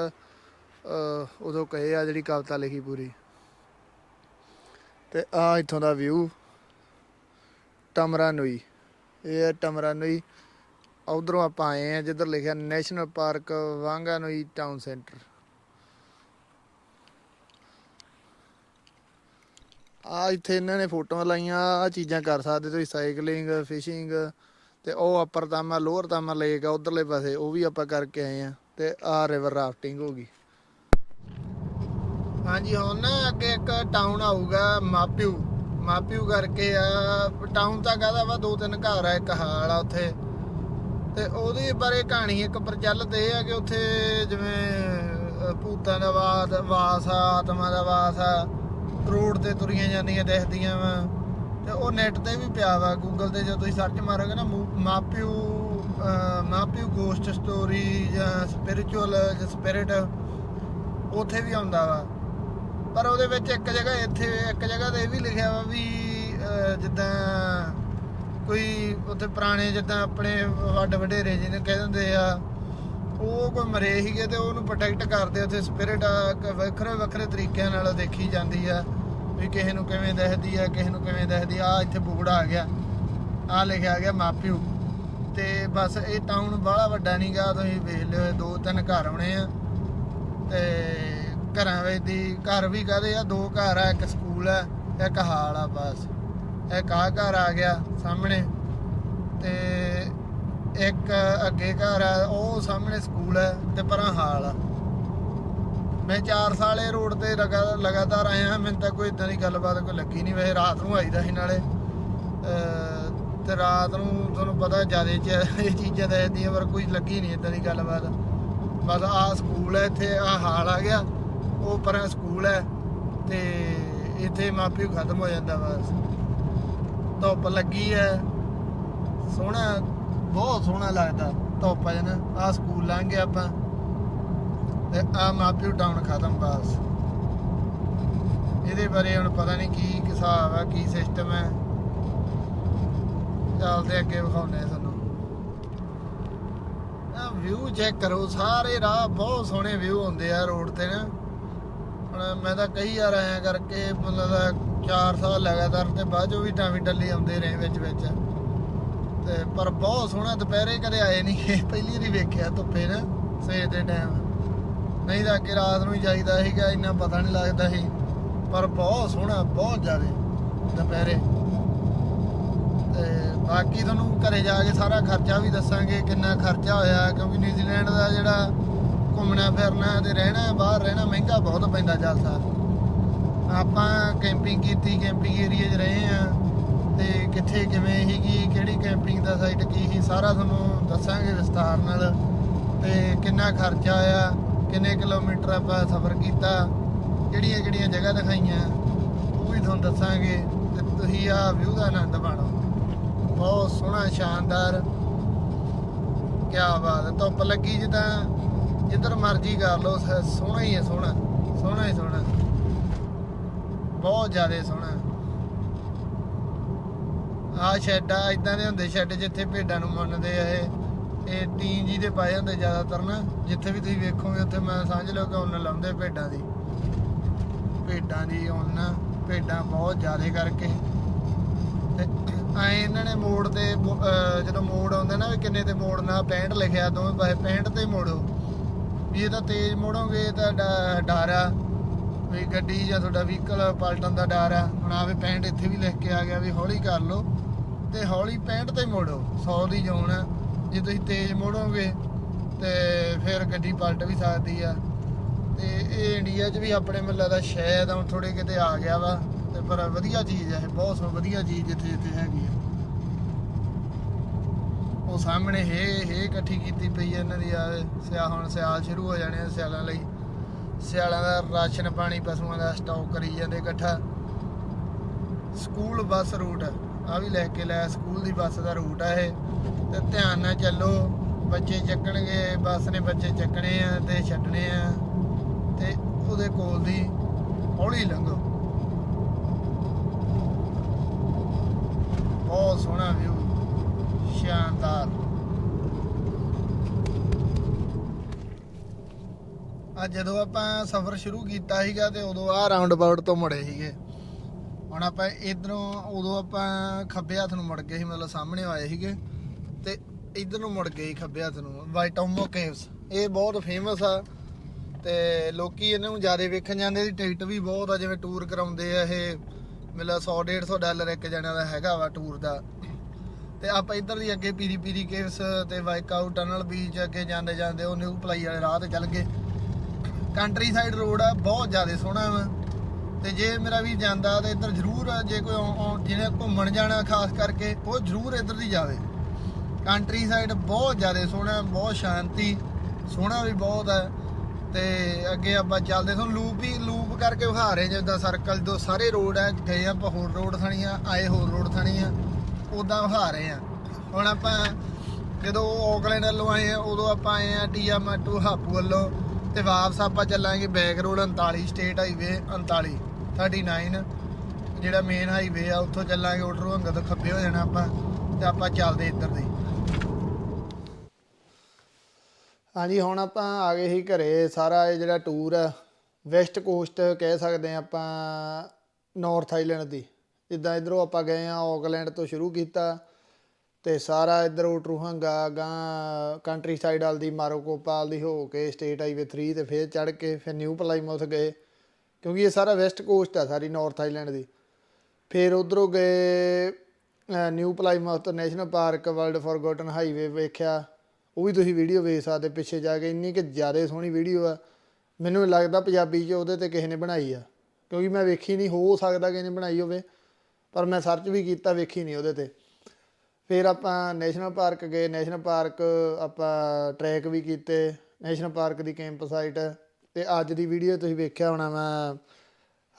ਉਦੋਂ ਕਹੇ ਆ, ਜਿਹੜੀ ਕਵਿਤਾ ਲਿਖੀ ਪੂਰੀ। ਤੇ ਆ ਇੱਥੋਂ ਦਾ ਵਿਊ ਟਮਰਾਨੁਈ। ਇਹ ਹੈ ਟਮਰਾਨੁਈ। ਉਧਰੋਂ ਆਪਾਂ ਆਏ ਆ ਜਿੱਧਰ ਲਿਖਿਆ national park Whanganui town centre ਆ ਇੱਥੇ ਇਹਨਾਂ ਨੇ ਫੋਟੋਆਂ ਲਾਈਆਂ ਆ ਚੀਜ਼ਾਂ ਕਰ ਸਕਦੇ ਤੁਸੀਂ ਸਾਈਕਲਿੰਗ ਫਿਸ਼ਿੰਗ ਤੇ ਉਹ ਅਪਰ ਤਾਮਾ ਲੋਅਰ ਤਾਮਾ ਲੇਕ ਆ, ਉਧਰਲੇ ਪਾਸੇ, ਉਹ ਵੀ ਆਪਾਂ ਕਰਕੇ ਆਏ ਆ ਤੇ ਆ ਰਿਵਰ ਰਾਫਟਿੰਗ ਹੋ ਗਈ। ਹਾਂਜੀ, ਹੁਣ ਨਾ ਅੱਗੇ ਇੱਕ ਟਾਊਨ ਆਊਗਾ ਮਾਪਿਊ ਮਾਪਿਊ ਕਰਕੇ ਆ ਟਾਊਨ ਤਾਂ ਕਹਦਾ ਵਾ, ਦੋ ਤਿੰਨ ਘਰ ਆ, ਇੱਕ ਹਾਲ ਆ ਉੱਥੇ। ਤੇ ਉਹਦੇ ਬਾਰੇ ਕਹਾਣੀ ਇੱਕ ਪ੍ਰਚਲਿਤ ਇਹ ਆ ਕਿ ਉੱਥੇ ਜਿਵੇਂ ਭੂਤਾਂ ਦਾ ਵਾਸ ਵਾਸ ਆ ਆਤਮਾ ਦਾ ਵਾਸ ਆ ਰੋਡ ਤੇ ਤੁਰੀਆਂ ਜਾਂਦੀਆਂ ਦਿਖਦੀਆਂ ਵਾ। ਤੇ ਉਹ ਨੈਟ ਤੇ ਵੀ ਪਿਆ ਵਾ ਗੂਗਲ ਤੇ ਜੇ ਤੁਸੀਂ ਸਰਚ ਮਾਰੋਗੇ ਨਾ ਮੂ- ਮਾਪਿਊ ਅ, ਮਾਪਿਊ ਗੋਸਟ ਸਟੋਰੀ ਜਾਂ ਸਪਿਰਚੁਅਲ ਜਾਂ ਸਪਿਰਿਟ ਉੱਥੇ ਵੀ ਆਉਂਦਾ ਵਾ। ਪਰ ਉਹਦੇ ਵਿੱਚ ਇੱਕ ਜਗ੍ਹਾ ਇੱਥੇ ਇੱਕ ਜਗ੍ਹਾ ਤੇ ਇਹ ਵੀ ਲਿਖਿਆ ਵਾ ਵੀ ਜਿੱਦਾਂ ਕੋਈ ਉੱਥੇ ਪੁਰਾਣੇ ਜਿੱਦਾਂ ਆਪਣੇ ਵੱਡ ਵਡੇਰੇ ਜਿਹਨੇ ਕਹਿ ਦਿੰਦੇ ਆ, ਉਹ ਕੋਈ ਮਰੇ ਸੀਗੇ ਤੇ ਉਹਨੂੰ ਪ੍ਰੋਟੈਕਟ ਕਰਦੇ, ਉੱਥੇ ਸਪਿਰਿਟ ਵੱਖਰੇ ਵੱਖਰੇ ਤਰੀਕਿਆਂ ਨਾਲ ਦੇਖੀ ਜਾਂਦੀ ਆ, ਵੀ ਕਿਸੇ ਨੂੰ ਕਿਵੇਂ ਦਿਖਦੀ ਆ, ਕਿਸੇ ਨੂੰ ਕਿਵੇਂ ਦਿਖਦੀ ਆ। ਆਹ ਇੱਥੇ ਬੋਰਡ ਆ ਗਿਆ ਆ ਲਿਖਿਆ ਗਿਆ ਮਾਪਿਓ। ਤੇ ਬਸ ਇਹ ਟਾਊਨ ਬਾਹਲਾ ਵੱਡਾ ਨਹੀਂਗਾ ਤੁਸੀਂ ਵੇਖ ਲਿਓ ਦੋ ਤਿੰਨ ਘਰ ਆਉਣੇ ਆ। ਤੇ ਘਰਾਂ ਵਿੱਚ ਦੀ ਘਰ ਵੀ ਕਹਦੇ ਆ? ਦੋ ਘਰ ਆ, ਇੱਕ ਸਕੂਲ ਆ, ਇੱਕ ਹਾਲ ਆ ਬਸ। ਇਹ ਆ ਘਰ ਆ ਗਿਆ ਸਾਹਮਣੇ ਤੇ ਇੱਕ ਅੱਗੇ ਘਰ ਆ, ਉਹ ਸਾਹਮਣੇ ਸਕੂਲ ਹੈ ਤੇ ਪਰਾਂ ਹਾਲ ਆ। ਮੈਂ 4 ਸਾਲ ਇਹ ਰੋਡ ਤੇ ਲਗਾ- ਲਗਾਤਾਰ ਆਇਆ, ਮੈਨੂੰ ਤਾਂ ਕੋਈ ਇਦਾਂ ਦੀ ਗੱਲਬਾਤ ਕੋਈ ਲੱਗੀ ਨਹੀਂ। ਵੈਸੇ ਰਾਤ ਨੂੰ ਆਈਦਾ ਸੀ ਨਾਲੇ। ਅਹ ਤੇ ਰਾਤ ਨੂੰ ਤੁਹਾਨੂੰ ਪਤਾ ਜ਼ਿਆਦਾ ਚ ਇਹ ਚੀਜ਼ਾਂ ਤਾਂ ਇਹਦੀਆਂ ਪਰ ਕੋਈ ਲੱਗੀ ਨਹੀਂ ਇਦਾਂ ਦੀ ਗੱਲਬਾਤ। ਬਸ ਆ ਸਕੂਲ ਹੈ ਇੱਥੇ ਆ ਹਾਲ ਆ ਗਿਆ, ਉਹ ਪਰਾਂ ਸਕੂਲ ਹੈ ਤੇ ਇੱਥੇ ਮਾਪਿਓ ਖਤਮ ਹੋ ਜਾਂਦਾ ਬਸ। ਧੁੱਪ ਲੱਗੀ ਹੈ ਸੋਹਣਾ, ਬਹੁਤ ਸੋਹਣਾ ਲੱਗਦਾ ਧੁੱਪ ਜਨ ਆ ਸਕੂਲ ਲੰਘ ਗਿਆ ਆਪਾਂ। ਤੇ ਆ ਮਾਪਿਓ ਟਾਊਨ ਖਤਮ ਬਸ। ਇਹਦੇ ਬਾਰੇ ਹੁਣ ਪਤਾ ਨਹੀਂ ਕੀ ਹਿਸਾਬ ਆ, ਕੀ ਸਿਸਟਮ ਹੈ ਚੱਲਦੇ ਅੱਗੇ ਵਿਖਾਉਂਦੇ ਆ ਤੁਹਾਨੂੰ। ਆ ਵਿਊ ਚੈੱਕ ਕਰੋ, ਸਾਰੇ ਰਾਹ ਬਹੁਤ ਸੋਹਣੇ ਵਿਊ ਹੁੰਦੇ ਆ ਰੋਡ ਤੇ ਨਾ। ਹੁਣ ਮੈਂ ਤਾਂ ਕਈ ਵਾਰ ਆਇਆ ਕਰਕੇ ਮਤਲਬ 4 ਸਾਲ ਲਗਾਤਾਰ ਤੇ ਬਾਅਦ ਚੋਂ ਵੀ ਟਾਵੀ ਡੱਲੀ ਆਉਂਦੇ ਰਹੇ ਵਿੱਚ ਵਿੱਚ। ਤੇ ਪਰ ਬਹੁਤ ਸੋਹਣਾ ਦੁਪਹਿਰੇ ਕਦੇ ਆਏ ਨਹੀਂ ਪਹਿਲੀ ਵਾਰੀ ਵੇਖਿਆ ਧੁੱਪੇ ਨਾ, ਸਵੇਰ ਦੇ ਟਾਈਮ ਨਹੀਂ ਤਾਂ ਅੱਗੇ ਰਾਤ ਨੂੰ ਹੀ ਜਾਈਦਾ ਸੀਗਾ, ਇੰਨਾ ਪਤਾ ਨਹੀਂ ਲੱਗਦਾ ਸੀ। ਪਰ ਬਹੁਤ ਸੋਹਣਾ, ਬਹੁਤ ਜ਼ਿਆਦਾ ਦੁਪਹਿਰੇ। ਤੇ ਬਾਕੀ ਤੁਹਾਨੂੰ ਘਰੇ ਜਾ ਕੇ ਸਾਰਾ ਖਰਚਾ ਵੀ ਦੱਸਾਂਗੇ, ਕਿੰਨਾ ਖਰਚਾ ਹੋਇਆ, ਕਿਉਂਕਿ ਨਿਊਜ਼ੀਲੈਂਡ ਦਾ ਜਿਹੜਾ ਘੁੰਮਣਾ ਫਿਰਨਾ ਤੇ ਰਹਿਣਾ, ਬਾਹਰ ਰਹਿਣਾ ਮਹਿੰਗਾ ਬਹੁਤ ਪੈਂਦਾ ਜਲਸਾ। ਆਪਾਂ ਕੈਂਪਿੰਗ ਕੀਤੀ ਕੈਂਪਿੰਗ ਏਰੀਆ 'ਚ ਰਹੇ ਆ ਤੇ ਕਿੱਥੇ ਕਿਵੇਂ ਸੀਗੀ, ਕਿਹੜੀ ਕੈਂਪਿੰਗ ਦਾ ਸਾਈਟ ਕੀ ਸੀ, ਸਾਰਾ ਤੁਹਾਨੂੰ ਦੱਸਾਂਗੇ ਵਿਸਤਾਰ ਨਾਲ। ਤੇ ਕਿੰਨਾ ਖਰਚਾ ਆਇਆ, ਕਿੰਨੇ ਕਿਲੋਮੀਟਰ ਆਪਾਂ ਸਫ਼ਰ ਕੀਤਾ, ਕਿਹੜੀਆਂ ਕਿਹੜੀਆਂ ਜਗ੍ਹਾ ਦਿਖਾਈਆਂ, ਉਹ ਵੀ ਤੁਹਾਨੂੰ ਦੱਸਾਂਗੇ ਤੇ ਤੁਸੀਂ ਆ ਵਿਊ ਦਾ ਆਨੰਦ ਮਾਣੋ। ਬਹੁਤ ਸੋਹਣਾ, ਸ਼ਾਨਦਾਰ ਕੀ ਬਾਤ ਹੈ ਧੁੱਪ ਲੱਗੀ ਜਿੱਦਾਂ, ਜਿੱਧਰ ਮਰਜ਼ੀ ਕਰ ਲਓ, ਸ- ਸੋਹਣਾ ਹੀ ਹੈ, ਸੋਹਣਾ ਸੋਹਣਾ ਹੀ ਸੋਹਣਾ। ਬਹੁਤ ਜ਼ਿਆਦਾ ਸੋਹਣਾ। ਆ ਸ਼ੈੱਡ ਆ ਇਦਾਂ ਦੇ ਹੁੰਦੇ ਸ਼ੈੱਡ ਜਿੱਥੇ ਭੇਡਾਂ ਨੂੰ ਮੰਨਦੇ ਆ ਇਹ। ਇਹ ਟੀਨ ਜੀ ਦੇ ਪਾਏ ਹੁੰਦੇ ਜ਼ਿਆਦਾਤਰ ਨਾ, ਜਿੱਥੇ ਵੀ ਤੁਸੀਂ ਵੇਖੋਗੇ ਉੱਥੇ ਮੈਂ ਸਮਝ ਲਓ ਕਿ ਉੱਨ ਲਾਉਂਦੇ ਭੇਡਾਂ ਦੀ। ਭੇਡਾਂ ਦੀ ਉੱਨ, ਭੇਡਾਂ ਬਹੁਤ ਜ਼ਿਆਦਾ ਕਰਕੇ। ਤੇ ਐ ਇਹਨਾਂ ਨੇ ਮੋੜ ਤੇ ਜਦੋਂ ਮੋੜ ਆਉਂਦੇ ਨਾ ਵੀ ਕਿੰਨੇ ਤੇ ਮੋੜਨਾ 65 ਲਿਖਿਆ, ਦੋਵੇਂ ਪਾਸੇ 65 ਤੇ ਮੋੜੋ। ਵੀ ਇਹ ਤਾਂ ਤੇਜ਼ ਮੋੜੋਗੇ ਤਾਂ ਡਾਰਾ ਵੀ ਗੱਡੀ ਜਾਂ ਤੁਹਾਡਾ ਵਹੀਕਲ ਪਲਟਣ ਦਾ ਡਰ ਆ ਹੁਣ ਆਵੇ 65 ਇੱਥੇ ਵੀ ਲਿਖ ਕੇ ਆ ਗਿਆ ਵੀ ਹੌਲੀ ਕਰ ਲਓ। ਤੇ ਹੌਲੀ 65 ਤੇ ਮੋੜੋ 100 ਦੀ ਜ਼ੋਨ ਆ ਜੇ ਤੁਸੀਂ ਤੇਜ਼ ਮੋੜੋਗੇ, ਤੇ ਫਿਰ ਗੱਡੀ ਪਲਟ ਵੀ ਸਕਦੀ ਆ ਤੇ ਇਹ ਇੰਡੀਆ 'ਚ ਵੀ ਆਪਣੇ ਮੱਲਾ ਦਾ ਸ਼ਾਇਦ ਹੁਣ ਥੋੜੇ ਕਿਤੇ ਆ ਗਿਆ ਵਾ। ਤੇ ਪਰ ਵਧੀਆ ਚੀਜ਼ ਹੈ, ਇਹ ਬਹੁਤ ਸੋ ਵਧੀਆ ਚੀਜ਼ ਜਿੱਥੇ ਜਿੱਥੇ ਹੈਗੀ ਆ ਉਹ ਸਾਹਮਣੇ ਹੇ ਹੇ ਇਕੱਠੀ ਕੀਤੀ ਪਈ ਹੈ ਇਹਨਾਂ ਦੀ ਆ ਸਿਆ ਹੁਣ ਸਿਆਲ ਸ਼ੁਰੂ ਹੋ ਜਾਣੇ ਆ ਸਿਆਲਾਂ ਲਈ। ਸਿਆਲਾਂ ਦਾ ਰਾਸ਼ਨ ਪਾਣੀ ਪਸ਼ੂਆਂ ਦਾ ਸਟਾਕ ਕਰੀ ਜਾਂਦੇ ਇਕੱਠਾ। ਸਕੂਲ ਬੱਸ ਰੂਟ ਆ ਵੀ ਲੈ ਕੇ ਲੈ ਸਕੂਲ ਦੀ ਬੱਸ ਦਾ ਰੂਟ ਆ ਇਹ। ਤੇ ਧਿਆਨ ਨਾਲ ਚੱਲੋ, ਬੱਚੇ ਚੱਕਣਗੇ ਬੱਸ ਨੇ ਬੱਚੇ ਚੱਕਣੇ ਆ ਤੇ ਛੱਡਣੇ ਆ। ਤੇ ਉਹਦੇ ਕੋਲ ਦੀ ਹੌਲੀ ਲੰਘੋ। ਬਹੁਤ ਸੋਹਣਾ ਵਿਊ ਸ਼ਾਨਦਾਰ। ਅੱਜ ਜਦੋਂ ਆਪਾਂ ਸਫ਼ਰ ਸ਼ੁਰੂ ਕੀਤਾ ਸੀਗਾ ਤੇ ਉਦੋਂ ਆ ਰਾਉਂਡ ਅਬਾਊਟ ਤੋਂ ਮੁੜੇ ਸੀਗੇ। ਹੁਣ ਆਪਾਂ ਇਧਰੋਂ ਉਦੋਂ ਆਪਾਂ ਖੱਬੇ ਹੱਥ ਨੂੰ ਮੁੜ ਗਏ ਸੀ, ਮਤਲਬ ਸਾਹਮਣੇ ਆਏ ਸੀਗੇ ਤੇ ਇਧਰ ਨੂੰ ਮੁੜ ਗਏ ਖੱਬੇ ਹੱਥ ਨੂੰ ਵਾਈਟੋਮੋ ਕੇਵਸ ਇਹ ਬਹੁਤ ਫੇਮਸ ਆ ਤੇ ਲੋਕੀ ਇਹਨਾਂ ਨੂੰ ਜ਼ਿਆਦਾ ਵੇਖਣ ਜਾਂਦੇ ਦੀ ਟਿਕਟ ਵੀ ਬਹੁਤ ਆ, ਜਿਵੇਂ ਟੂਰ ਕਰਾਉਂਦੇ ਆ ਇਹ ਮਿਲਾ 100 150 ਡਾਲਰ ਇੱਕ ਜਣਾ ਦਾ ਹੈਗਾ ਵਾ ਟੂਰ ਦਾ। ਤੇ ਆਪਾਂ ਇੱਧਰ ਦੀ ਅੱਗੇ ਪੀਰੀ ਪੀਰੀ ਕੇਵਸ ਤੇ ਵਾਈਕਆਊਟ ਟਨਲ ਬੀਚ ਅੱਗੇ ਜਾਂਦੇ ਜਾਂਦੇ ਉਹ ਨਿਊ ਪਲਾਈ ਵਾਲੇ ਰਾਹ ਤੇ ਚੱਲ ਗਏ। ਕੰਟਰੀ ਸਾਈਡ ਰੋਡ ਆ, ਬਹੁਤ ਜ਼ਿਆਦਾ ਸੋਹਣਾ ਵਾ। ਤੇ ਜੇ ਮੇਰਾ ਵੀ ਜਾਂਦਾ ਤੇ ਇੱਧਰ ਜ਼ਰੂਰ ਜੇ ਕੋਈ ਆਉ- ਜਿਹਨੇ ਘੁੰਮਣ ਜਾਣਾ ਖਾਸ ਕਰਕੇ, ਉਹ ਜ਼ਰੂਰ ਇੱਧਰ ਦੀ ਜਾਵੇ। ਕੰਟਰੀ ਸਾਈਡ ਬਹੁਤ ਜ਼ਿਆਦਾ ਸੋਹਣਾ, ਬਹੁਤ ਸ਼ਾਂਤੀ, ਸੋਹਣਾ ਵੀ ਬਹੁਤ ਹੈ ਤੇ ਅੱਗੇ ਆਪਾਂ ਚੱਲਦੇ ਸੋ ਲੂਪ ਹੀ ਲੂਪ ਕਰਕੇ ਵਿਖਾ ਰਹੇ ਜਿੱਦਾਂ ਸਰਕਲ ਦੋ ਸਾਰੇ ਰੋਡ ਹੈ ਗਏ ਆਪਾਂ ਹੋਰ ਰੋਡ ਥਣੀਆਂ, ਆਏ ਹੋਰ ਰੋਡ ਥਣੀਆਂ ਉਦਾਂ ਵਿਖਾ ਰਹੇ ਆ ਹੁਣ ਆਪਾਂ ਜਦੋਂ ਆਕਲੈਂਡ ਵੱਲੋਂ ਆਏ ਆ ਉਦੋਂ ਆਪਾਂ ਆਏ ਆ ਟੀਆਮਾਟੂ ਹਾਪੂ ਵੱਲੋਂ। ਤੇ ਵਾਪਸ ਆਪਾਂ ਚੱਲਾਂਗੇ ਬੈਕ ਰੋਡ 39 ਸਟੇਟ ਹਾਈਵੇ 39 39 ਜਿਹੜਾ ਮੇਨ ਹਾਈਵੇ ਆ, ਉੱਥੋਂ ਚੱਲਾਂਗੇ ਉਟਰੂ ਹੰਗਾ ਤੋਂ ਖੱਬੇ ਹੋ ਜਾਣਾ ਆਪਾਂ ਤੇ ਆਪਾਂ ਚੱਲਦੇ ਇੱਧਰ ਦੇ ਹਾਂਜੀ, ਹੁਣ ਆਪਾਂ ਆ ਗਏ ਸੀ ਘਰੇ। ਸਾਰਾ ਇਹ ਜਿਹੜਾ ਟੂਰ ਆ ਵੈਸਟ ਕੋਸਟ ਕਹਿ ਸਕਦੇ ਆ ਆਪਾਂ ਨਾਰਥ ਆਈਲੈਂਡ ਦੀ। ਜਿੱਦਾਂ ਇਧਰੋਂ ਆਪਾਂ ਗਏ ਆ ਆਕਲੈਂਡ ਤੋਂ ਸ਼ੁਰੂ ਕੀਤਾ। ਤੇ ਸਾਰਾ ਇੱਧਰ ਉਟਰੂਹੰਗਾ, ਗਾਂ ਕੰਟਰੀ ਸਾਈਡ ਵਾਲ ਦੀ ਮਾਰੋਕੋਪਾਲ ਦੀ ਹੋ ਕੇ ਸਟੇਟ ਹਾਈਵੇ 3 ਤੇ ਫਿਰ ਚੜ ਕੇ ਫਿਰ ਨਿਊ ਪਲਾਈਮੌਥ ਗਏ। ਕਿਉਂਕਿ ਇਹ ਸਾਰਾ ਵੈਸਟ ਕੋਸਟ ਆ ਸਾਰੀ ਨਾਰਥ ਆਈਲੈਂਡ ਦੀ। ਫਿਰ ਉਧਰੋਂ ਗਏ New Plymouth national park world forgotten highway ਵੇਖਿਆ। ਉਹ ਵੀ ਤੁਸੀਂ ਵੀਡੀਓ ਵੇਖ ਸਕਦੇ, ਪਿੱਛੇ ਜਾ ਕੇ ਇੰਨੀ ਕਿ ਜ਼ਿਆਦਾ ਸੋਹਣੀ ਵੀਡੀਓ ਆ। ਮੈਨੂੰ ਲੱਗਦਾ ਪੰਜਾਬੀ 'ਚ ਉਹਦੇ ਤੇ ਕਿਸੇ ਨੇ ਬਣਾਈ ਆ। ਕਿਉਂਕਿ ਮੈਂ ਵੇਖੀ ਨਹੀਂ, ਹੋ ਸਕਦਾ ਕਿਸੇ ਨੇ ਬਣਾਈ ਹੋਵੇ, ਪਰ ਮੈਂ ਸਰਚ ਵੀ ਕੀਤਾ, ਵੇਖੀ ਨਹੀਂ ਉਹਦੇ ਤੇ। ਫਿਰ ਆਪਾਂ ਨੈਸ਼ਨਲ ਪਾਰਕ ਗਏ, ਨੈਸ਼ਨਲ ਪਾਰਕ ਆਪਾਂ ਟਰੈਕ ਵੀ ਕੀਤੇ, ਨੈਸ਼ਨਲ ਪਾਰਕ ਦੀ ਕੈਂਪ ਸਾਈਟ ਤੇ ਅੱਜ ਦੀ ਵੀਡੀਓ ਤੁਸੀਂ ਵੇਖਿਆ ਹੋਣਾ ਮੈਂ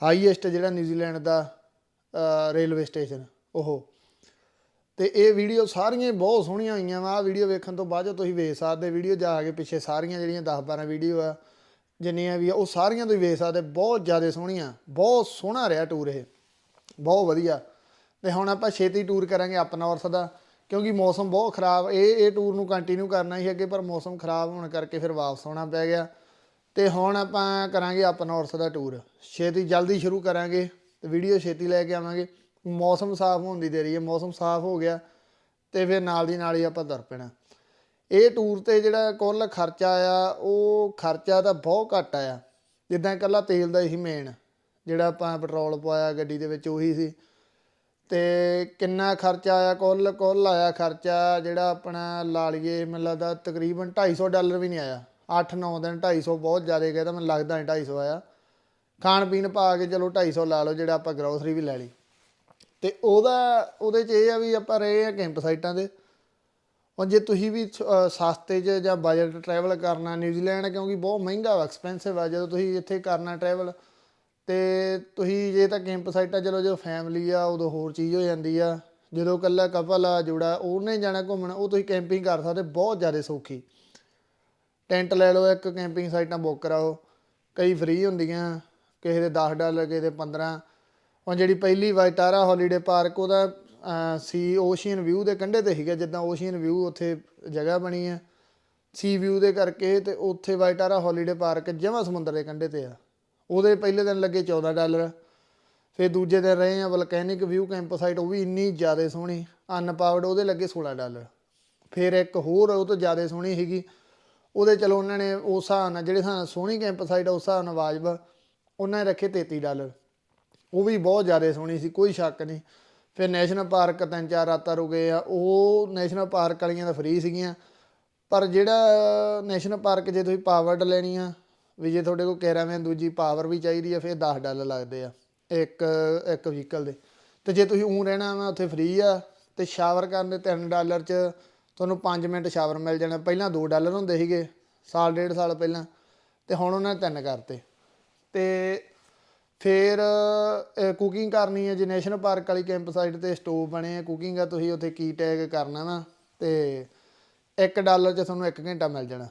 ਹਾਈਐਸਟ ਜਿਹੜਾ ਨਿਊਜ਼ੀਲੈਂਡ ਦਾ ਰੇਲਵੇ ਸਟੇਸ਼ਨ ਉਹ। ਤੇ ਇਹ ਵੀਡੀਓ ਸਾਰੀਆਂ ਬਹੁਤ ਸੋਹਣੀਆਂ ਹੋਈਆਂ ਵਾ ਆ ਵੀਡੀਓ ਵੇਖਣ ਤੋਂ ਬਾਅਦ 'ਚੋਂ ਤੁਸੀਂ ਵੇਖ ਸਕਦੇ ਵੀਡੀਓ ਜਾ ਕੇ ਪਿੱਛੇ ਸਾਰੀਆਂ ਜਿਹੜੀਆਂ 10 12 ਵੀਡੀਓ ਆ, ਜਿੰਨੀਆਂ ਵੀ ਆ, ਉਹ ਸਾਰੀਆਂ ਤੁਸੀਂ ਵੇਖ ਸਕਦੇ, ਬਹੁਤ ਜ਼ਿਆਦਾ ਸੋਹਣੀਆਂ, ਬਹੁਤ ਸੋਹਣਾ ਰਿਹਾ ਟੂਰ ਇਹ, ਬਹੁਤ ਵਧੀਆ। ਤੇ ਹੁਣ ਆਪਾਂ ਛੇਤੀ ਟੂਰ ਕਰਾਂਗੇ ਅਪ ਨਾਰਥ ਦਾ ਕਿਉਂਕਿ ਮੌਸਮ ਬਹੁਤ ਖਰਾਬ, ਇਹ ਇਹ ਟੂਰ ਨੂੰ ਕੰਟੀਨਿਊ ਕਰਨਾ ਹੀ ਅੱਗੇ, ਪਰ ਮੌਸਮ ਖਰਾਬ ਹੋਣ ਕਰਕੇ ਫਿਰ ਵਾਪਸ ਆਉਣਾ ਪੈ ਗਿਆ। ਤੇ ਹੁਣ ਆਪਾਂ ਕਰਾਂਗੇ ਅਪ ਨਾਰਥ ਦਾ ਟੂਰ ਛੇਤੀ, ਜਲਦੀ ਸ਼ੁਰੂ ਕਰਾਂਗੇ, ਤੇ ਵੀਡੀਓ ਛੇਤੀ ਲੈ ਕੇ ਆਵਾਂਗੇ। ਮੌਸਮ ਸਾਫ਼ ਹੋਣ ਦੀ ਦੇਰੀ ਹੈ, ਮੌਸਮ ਸਾਫ਼ ਹੋ ਗਿਆ, ਤੇ ਫਿਰ ਨਾਲ ਦੀ ਨਾਲ ਹੀ ਆਪਾਂ ਤੁਰ ਪੈਣਾ। ਇਹ ਟੂਰ ਤੇ ਜਿਹੜਾ ਕੁੱਲ ਖਰਚਾ ਆ, ਉਹ ਖਰਚਾ ਤਾਂ ਬਹੁਤ ਘੱਟ ਆਇਆ। ਜਿੱਦਾਂ ਇਕੱਲਾ ਤੇਲ ਦਾ ਹੀ ਮੇਨ ਜਿਹੜਾ ਆਪਾਂ ਪੈਟਰੋਲ ਪਵਾਇਆ, ਗੱਡੀ ਦੇ ਵਿੱਚ ਉਹੀ ਸੀ। ਤੇ ਕਿੰਨਾ ਖਰਚਾ ਆਇਆ? ਕੁੱਲ ਕੁੱਲ ਆਇਆ ਖਰਚਾ ਜਿਹੜਾ ਆਪਣਾ ਲਾ ਲਈਏ ਮੈਨੂੰ ਲੱਗਦਾ ਤਕਰੀਬਨ 250 ਡਾਲਰ ਵੀ ਨਹੀਂ ਆਇਆ। 8-9 ਦਿਨ 250 ਬਹੁਤ ਜ਼ਿਆਦਾ ਗਿਆ ਤਾਂ ਮੈਨੂੰ ਲੱਗਦਾ ਨਹੀਂ 250 ਆਇਆ। ਖਾਣ ਪੀਣ ਪਾ ਕੇ ਚਲੋ 250 ਲਾ ਲਓ ਜਿਹੜਾ ਆਪਾਂ ਗਰੋਸਰੀ ਵੀ ਲੈ ਲਈ। ਤੇ ਉਹਦਾ ਉਹਦੇ 'ਚ ਇਹ ਆ ਵੀ ਆਪਾਂ ਰਹੇ ਆ ਕੈਂਪ ਸਾਈਟਾਂ ਦੇ। ਹੁਣ ਜੇ ਤੁਸੀਂ ਵੀ ਅਹ, ਸਸਤੇ 'ਚ ਜਾਂ ਬਜਟ ਟਰੈਵਲ ਕਰਨਾ ਨਿਊਜ਼ੀਲੈਂਡ ਕਿਉਂਕਿ ਬਹੁਤ ਮਹਿੰਗਾ ਵਾ ਐਕਸਪੈਂਸਿਵ ਆ। ਜਦੋਂ ਤੁਸੀਂ ਇੱਥੇ ਕਰਨਾ ਟਰੈਵਲ ਤੇ ਤੁਸੀਂ ਜੇ ਤਾਂ ਕੈਂਪ ਸਾਈਟਾਂ, ਚਲੋ ਜਦੋਂ ਫੈਮਿਲੀ ਆ, ਉਦੋਂ ਹੋਰ ਚੀਜ਼ ਹੋ ਜਾਂਦੀ ਆ। ਜਦੋਂ ਇਕੱਲਾ ਕਪਲ ਆ, ਜੁੜਾ, ਉਹਨੇ ਜਾਣਾ ਘੁੰਮਣ, ਉਹ ਤੁਸੀਂ ਕੈਂਪਿੰਗ ਕਰ ਸਕਦੇ, ਬਹੁਤ ਜ਼ਿਆਦਾ ਸੌਖੀ। ਟੈਂਟ ਲੈ ਲਓ ਇੱਕ ਕੈਂਪਿੰਗ ਸਾਈਟਾਂ ਬੁੱਕ ਕਰਾਓ। ਕਈ ਫ੍ਰੀ ਹੁੰਦੀਆਂ, ਕਿਸੇ ਦੇ 10 ਡਾਲਰ, ਕਿਸੇ ਦੇ 15 ਹੁਣ ਜਿਹੜੀ ਪਹਿਲੀ ਵਾਈਟਾਰਾ ਹੌਲੀਡੇ ਪਾਰਕ ਉਹਦਾ ਸੀ ਓਸ਼ੀਅਨ ਵਿਊ ਦੇ ਕੰਢੇ ਤੇ ਸੀਗਾ, ਜਿੱਦਾਂ ਓਸ਼ੀਅਨ ਵਿਊ ਉੱਥੇ ਜਗ੍ਹਾ ਬਣੀ ਆ। ਸੀ ਵਿਊ ਦੇ ਕਰਕੇ ਤੇ ਉੱਥੇ ਵਾਈਟਾਰਾ ਹੌਲੀਡੇ ਪਾਰਕ ਜਮਾਂ ਸਮੁੰਦਰ ਦੇ ਕੰਢੇ ਤੇ ਆ। ਉਹਦੇ ਪਹਿਲੇ ਦਿਨ ਲੱਗੇ 14 ਡਾਲਰ, ਫਿਰ ਦੂਜੇ ਦਿਨ ਰਹੇ ਆ ਵਲਕੈਨਿਕ ਵਿਊ ਕੈਂਪਸਾਈਟ ਉਹ ਵੀ ਇੰਨੀ ਜ਼ਿਆਦਾ ਸੋਹਣੀ ਅਨਪਾਵਰਡ ਉਹਦੇ ਲੱਗੇ 16 ਡਾਲਰ। ਫਿਰ ਇੱਕ ਹੋਰ ਉਹ ਤੋਂ ਜ਼ਿਆਦਾ ਸੋਹਣੀ ਸੀਗੀ, ਉਹਦੇ ਚਲੋ ਉਹਨਾਂ ਨੇ ਉਸ ਹਿਸਾਬ ਨਾਲ, ਜਿਹੜੇ ਹਿਸਾਬ ਸੋਹਣੀ ਕੈਂਪਸਾਈਟ ਉਸ ਹਿਸਾਬ ਨਾਲ ਵਾਜਬ ਉਹਨਾਂ ਨੇ ਰੱਖੇ 33 ਡਾਲਰ। ਉਹ ਵੀ ਬਹੁਤ ਜ਼ਿਆਦਾ ਸੋਹਣੀ ਸੀ, ਕੋਈ ਸ਼ੱਕ ਨਹੀਂ। ਫਿਰ ਨੈਸ਼ਨਲ ਪਾਰਕ ਤਿੰਨ ਚਾਰ ਰਾਤਾਂ ਰੁਕੇ ਆ, ਉਹ ਨੈਸ਼ਨਲ ਪਾਰਕ ਵਾਲੀਆਂ ਤਾਂ ਫ੍ਰੀ ਸੀਗੀਆਂ, ਪਰ ਜਿਹੜਾ ਨੈਸ਼ਨਲ ਪਾਰਕ ਜੇ ਤੁਸੀਂ ਪਾਵਰਡ ਲੈਣੀ ਆ ਵੀ ਜੇ ਤੁਹਾਡੇ ਕੋਲ ਕੈਰਾਵੈਨ ਦੂਜੀ ਪਾਵਰ ਵੀ ਚਾਹੀਦੀ ਹੈ ਫਿਰ 10 ਡਾਲਰ ਲੱਗਦੇ ਆ, ਇੱਕ ਇੱਕ ਵਹੀਕਲ ਦੇ। ਤੇ ਜੇ ਤੁਸੀਂ ਉਂ ਰਹਿਣਾ ਵਾ, ਉੱਥੇ ਫ੍ਰੀ ਆ, ਤੇ ਸ਼ਾਵਰ ਕਰਨ ਦੇ 3 ਡਾਲਰ ਚ ਤੁਹਾਨੂੰ 5 ਮਿੰਟ ਸ਼ਾਵਰ ਮਿਲ ਜਾਣਾ। ਪਹਿਲਾਂ 2 ਡਾਲਰ ਹੁੰਦੇ ਸੀਗੇ, ਸਾਲ, ਡੇਢ ਸਾਲ ਪਹਿਲਾਂ, ਤੇ ਹੁਣ ਉਹਨਾਂ ਨੇ ਤਿੰਨ ਕਰਤੇ। ਤੇ ਫਿਰ ਕੁਕਿੰਗ ਕਰਨੀ ਹੈ ਜੇ ਨੈਸ਼ਨਲ ਪਾਰਕ ਵਾਲੀ ਕੈਂਪ ਸਾਈਟ ਤੇ ਸਟੋਵ ਬਣੇ ਆ ਕੁਕਿੰਗ ਆ, ਤੁਸੀਂ ਉੱਥੇ ਕੀ ਟੈਗ ਕਰਨਾ ਵਾ, ਤੇ 1 ਡਾਲਰ 'ਚ ਤੁਹਾਨੂੰ 1 ਘੰਟਾ ਮਿਲ ਜਾਣਾ।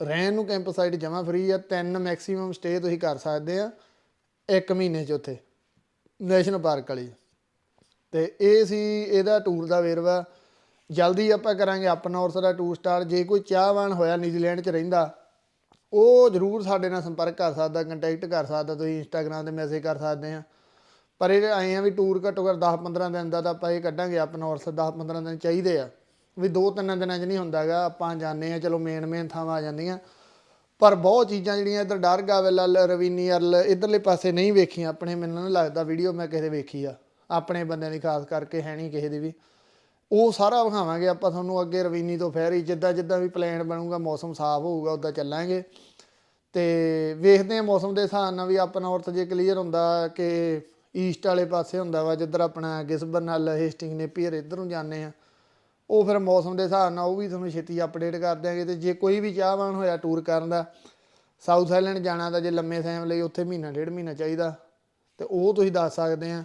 ਰਹਿਣ ਨੂੰ ਕੈਂਪ ਸਾਈਟ ਜਮਾ ਫਰੀ ਆ, ਤਿੰਨ ਮੈਕਸਿਮਮ ਸਟੇ ਤੁਸੀਂ ਕਰ ਸਕਦੇ ਆ, ਇੱਕ ਮਹੀਨੇ 'ਚ ਉੱਥੇ ਨੈਸ਼ਨਲ ਪਾਰਕ ਵਾਲੀ। ਤੇ ਇਹ ਸੀ ਇਹਦਾ ਟੂਰ ਦਾ ਵੇਰਵਾ। ਜਲਦੀ ਆਪਾਂ ਕਰਾਂਗੇ ਅਪ ਨਾਰਥ ਦਾ ਟੂਰ ਸਟਾਰ ਜੇ ਕੋਈ ਚਾਹਵਾਨ ਹੋਇਆ ਨਿਊਜ਼ੀਲੈਂਡ 'ਚ ਰਹਿੰਦਾ, ਉਹ ਜਰੂਰ ਸਾਡੇ ਨਾਲ ਸੰਪਰਕ ਕਰ ਸਕਦਾ ਕੰਟੈਕਟ ਕਰ ਸਕਦਾ, ਤੁਸੀਂ ਇੰਸਟਾਗ੍ਰam ਤੇ ਮੈਸੇਜ ਕਰ ਸਕਦੇ ਆ। ਪਰ ਇਹ ਆਏ ਆ ਵੀ ਟੂਰ ਘੱਟੋ ਘੱਟ 10-15 ਦਿਨ ਦਾ ਤਾਂ ਆਪਾਂ ਇਹ ਕੱਢਾਂਗੇ ਅਪ ਨਾਰਥ 10-15 ਦਿਨ ਚਾਹੀਦੇ ਆ। ਵੀ ਦੋ ਤਿੰਨ ਦਿਨਾਂ 'ਚ ਨਹੀਂ ਹੁੰਦਾਗਾ, ਆਪਾਂ ਜਾਂਦੇ ਆ ਚਲੋ ਮੇਨ ਮੇਨ ਥਾਵਾਂ ਆ ਜਾਂਦੀਆਂ। ਪਰ ਬਹੁਤ ਚੀਜ਼ਾਂ ਜਿਹੜੀਆਂ ਇੱਧਰ ਡਾਰਗਾਵਲ ਰਵੀਨੀਅਲ ਇਧਰਲੇ ਪਾਸੇ ਨਹੀਂ ਵੇਖੀਆਂ ਆਪਣੇ, ਮੈਨੂੰ ਨਹੀਂ ਲੱਗਦਾ ਵੀਡੀਓ ਮੈਂ ਕਿਸੇ ਵੇਖੀ ਆ। ਆਪਣੇ ਬੰਦਿਆਂ ਦੀ ਖਾਸ ਕਰਕੇ, ਹੈ ਨਹੀਂ ਕਿਸੇ ਦੀ ਵੀ। ਉਹ ਸਾਰਾ ਵਿਖਾਵਾਂਗੇ, ਆਪਾਂ ਤੁਹਾਨੂੰ ਅੱਗੇ ਰਵੀਨੀ ਤੋਂ ਫੈਰੀ ਜਿੱਦਾਂ ਜਿੱਦਾਂ ਵੀ ਪਲਾਨ ਬਣੂਗਾ, ਮੌਸਮ ਸਾਫ਼ ਹੋਊਗਾ, ਉਦਾਂ ਚੱਲਾਂਗੇ। ਤੇ ਵੇਖਦੇ ਹਾਂ ਮੌਸਮ ਦੇ ਹਿਸਾਬ ਨਾਲ ਵੀ ਆਪਣਾ ਨਾਰਥ ਜੇ ਕਲੀਅਰ ਹੁੰਦਾ ਕਿ ਈਸਟ ਵਾਲੇ ਪਾਸੇ ਹੁੰਦਾ ਵਾ, ਜਿੱਧਰ ਆਪਣਾ ਗਿਸਬਨ ਨਾਲ ਹੇਸਟਿੰਗ ਨੇਪੀਅਰ ਇੱਧਰ ਨੂੰ ਜਾਂਦੇ ਆ ਉਹ ਫਿਰ ਮੌਸਮ ਦੇ ਹਿਸਾਬ ਨਾਲ ਉਹ ਵੀ ਤੁਹਾਨੂੰ ਛੇਤੀ ਅਪਡੇਟ ਕਰ ਦਿਆਂਗੇ ਤੇ ਜੇ ਕੋਈ ਵੀ ਚਾਹਵਾਨ ਹੋਇਆ ਟੂਰ ਕਰਨ ਦਾ ਸਾਊਥ ਆਈਲੈਂਡ ਜਾਣਾ ਤਾਂ ਜੇ ਲੰਮੇ ਟਾਈਮ ਲਈ ਉੱਥੇ ਮਹੀਨਾ, ਡੇਢ ਮਹੀਨਾ ਚਾਹੀਦਾ ਤੇ ਉਹ ਤੁਸੀਂ ਦੱਸ ਸਕਦੇ ਆ,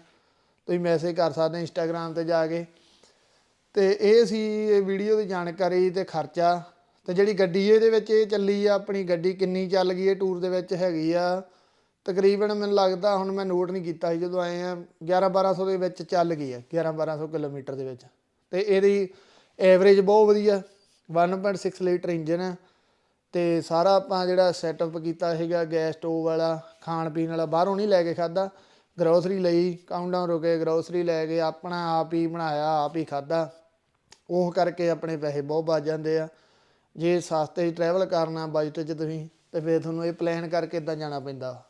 ਤੁਸੀਂ ਮੈਸੇਜ ਕਰ ਸਕਦੇ ਇੰਸਟਾਗ੍ਰam ਤੇ ਜਾ ਕੇ ਤੇ ਇਹ ਸੀ ਇਹ ਵੀਡੀਓ ਦੀ ਜਾਣਕਾਰੀ ਤੇ ਖਰਚਾ ਤੇ ਜਿਹੜੀ ਗੱਡੀ ਇਹਦੇ ਵਿੱਚ ਇਹ ਚੱਲੀ ਆ, ਆਪਣੀ ਗੱਡੀ ਕਿੰਨੀ ਚੱਲ ਗਈ ਇਹ ਟੂਰ ਦੇ ਵਿੱਚ ਹੈਗੀ ਆ, ਤਕਰੀਬਨ ਮੈਨੂੰ ਲੱਗਦਾ ਹੁਣ ਮੈਂ ਨੋਟ ਨਹੀਂ ਕੀਤਾ ਸੀ ਜਦੋਂ ਆਏ ਆ 11 1200 ਦੇ ਵਿੱਚ ਚੱਲ ਗਈ ਆ 11 1200 ਕਿਲੋਮੀਟਰ ਦੇ ਵਿੱਚ ਤੇ ਇਹਦੀ ਐਵਰੇਜ ਬਹੁਤ ਵਧੀਆ। 1.6 ਲੀਟਰ ਇੰਜਨ ਹੈ ਤੇ ਸਾਰਾ ਆਪਾਂ ਜਿਹੜਾ ਸੈਟਅਪ ਕੀਤਾ ਹੈਗਾ ਗੈਸ ਸਟੋਵ ਵਾਲਾ, ਖਾਣ ਪੀਣ ਵਾਲਾ, ਬਾਹਰੋਂ ਨਹੀਂ ਲੈ ਕੇ ਖਾਦਾ ਗਰੋਸਰੀ ਲਈ ਕਾਊਂਟਡਾਊਨ ਰੁਕੇ ਗਰੋਸਰੀ ਲੈ ਕੇ ਆਪਣਾ ਆਪ ਹੀ ਬਣਾਇਆ, ਆਪ ਹੀ ਖਾਦਾ ਉਹ ਕਰਕੇ ਆਪਣੇ ਪੈਸੇ ਬਹੁਤ ਬਚ ਜਾਂਦੇ ਆ। ਜੇ ਸਸਤੇ ਟਰੈਵਲ ਕਰਨਾ ਬਜਟ 'ਚ ਤੁਸੀਂ, ਤੇ ਫਿਰ ਤੁਹਾਨੂੰ ਇਹ ਪਲਾਨ ਕਰਕੇ ਇਦਾਂ ਜਾਣਾ ਪੈਂਦਾ।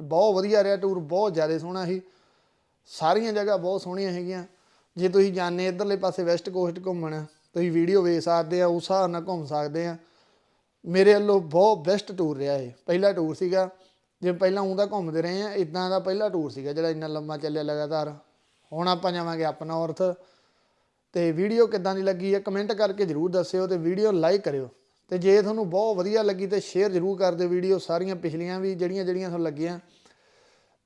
ਬਹੁਤ ਵਧੀਆ ਰਿਹਾ ਟੂਰ ਬਹੁਤ ਜ਼ਿਆਦਾ ਸੋਹਣਾ ਸੀ। ਸਾਰੀਆਂ ਜਗ੍ਹਾ ਬਹੁਤ ਸੋਹਣੀਆਂ ਹੈਗੀਆਂ ਜੇ ਤੁਸੀਂ ਜਾਣੇ ਇਧਰਲੇ ਪਾਸੇ ਵੈਸਟ ਕੋਸਟ ਘੁੰਮਣ, ਤੁਸੀਂ ਵੀਡੀਓ ਵੇਖ ਸਕਦੇ ਆ, ਉਸ ਹਿਸਾਬ ਨਾਲ ਘੁੰਮ ਸਕਦੇ ਆ। ਮੇਰੇ ਵੱਲੋਂ ਬਹੁਤ ਬੈਸਟ ਟੂਰ ਰਿਹਾ ਇਹ। ਪਹਿਲਾ ਟੂਰ ਸੀਗਾ ਜੇ ਪਹਿਲਾਂ ਉਹਦਾ ਘੁੰਮਦੇ ਰਹੇ ਆ ਇਦਾਂ ਦਾ ਪਹਿਲਾ ਟੂਰ ਸੀਗਾ ਜਿਹੜਾ ਇੰਨਾ ਲੰਮਾ ਚੱਲਿਆ ਲਗਾਤਾਰ। ਹੁਣ ਆਪਾਂ ਜਾਵਾਂਗੇ ਆਪਣਾ ਔਰਥ ਤੇ ਵੀਡੀਓ ਕਿੱਦਾਂ ਦੀ ਲੱਗੀ ਹੈ ਕਮੈਂਟ ਕਰਕੇ ਜਰੂਰ ਦੱਸਿਓ ਤੇ ਵੀਡੀਓ ਲਾਈਕ ਕਰਿਓ। ਤੇ ਜੇ ਤੁਹਾਨੂੰ ਬਹੁਤ ਵਧੀਆ ਲੱਗੀ ਤੇ ਸ਼ੇਅਰ ਜਰੂਰ ਕਰ ਦਿਓ ਵੀਡੀਓ ਸਾਰੀਆਂ ਪਿਛਲੀਆਂ ਵੀ ਜਿਹੜੀਆਂ ਜਿਹੜੀਆਂ ਤੁਹਾਨੂੰ ਲੱਗੀਆਂ।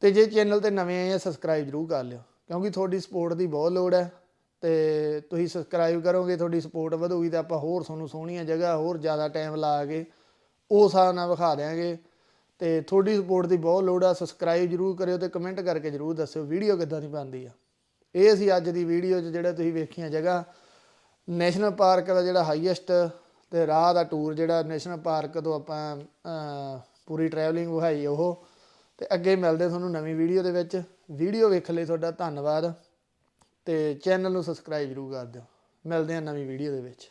ਤੇ ਜੇ ਚੈਨਲ ਤੇ ਨਵੇਂ ਆਏ ਆ ਸਬਸਕ੍ਰਾਈਬ ਜਰੂਰ ਕਰ ਲਿਓ। ਕਿਉਂਕਿ ਤੁਹਾਡੀ ਸਪੋਰਟ ਦੀ ਬਹੁਤ ਲੋੜ ਹੈ ਤੇ ਤੁਸੀਂ ਸਬਸਕ੍ਰਾਈਬ ਕਰੋਗੇ, ਤੁਹਾਡੀ ਸਪੋਰਟ ਵਧੂਗੀ ਤਾਂ ਆਪਾਂ ਹੋਰ ਤੁਹਾਨੂੰ ਸੋਹਣੀਆਂ ਜਗ੍ਹਾ ਹੋਰ ਜ਼ਿਆਦਾ ਟਾਈਮ ਲਾ ਕੇ ਉਸ ਹਿਸਾਬ ਨਾਲ ਵਿਖਾ ਦਿਆਂਗੇ। ਤੇ ਤੁਹਾਡੀ ਸਪੋਰਟ ਦੀ ਬਹੁਤ ਲੋੜ ਆ ਸਬਸਕ੍ਰਾਈਬ ਜਰੂਰ ਕਰਿਓ ਤੇ ਕਮੈਂਟ ਕਰਕੇ ਜਰੂਰ ਦੱਸਿਓ ਵੀਡੀਓ ਕਿੱਦਾਂ ਦੀ ਬਣਦੀ ਆ। ਇਹ ਸੀ ਅੱਜ ਦੀ ਵੀਡੀਓ 'ਚ ਜਿਹੜਾ ਤੁਸੀਂ ਵੇਖੀਆਂ ਜਗ੍ਹਾ। ਨੈਸ਼ਨਲ ਪਾਰਕ ਦਾ ਜਿਹੜਾ ਹਾਈਐਸਟ ਤੇ ਰਾਹ ਦਾ ਟੂਰ ਜਿਹੜਾ ਨੈਸ਼ਨਲ ਪਾਰਕ ਤੋਂ ਆਪਾਂ ਪੂਰੀ ਟਰੈਵਲਿੰਗ ਵਿਖਾਈ ਉਹ। ਤੇ ਅੱਗੇ ਮਿਲਦੇ ਤੁਹਾਨੂੰ ਨਵੀਂ ਵੀਡੀਓ ਦੇ ਵਿੱਚ। ਵੀਡੀਓ ਵੇਖਣ ਲਈ ਤੁਹਾਡਾ ਧੰਨਵਾਦ ਤੇ ਚੈਨਲ ਨੂੰ ਸਬਸਕ੍ਰਾਈਬ ਜਰੂਰ ਕਰ ਦਿਓ। ਮਿਲਦੇ ਹਾਂ ਨਵੀਂ ਵੀਡੀਓ ਦੇ ਵਿੱਚ।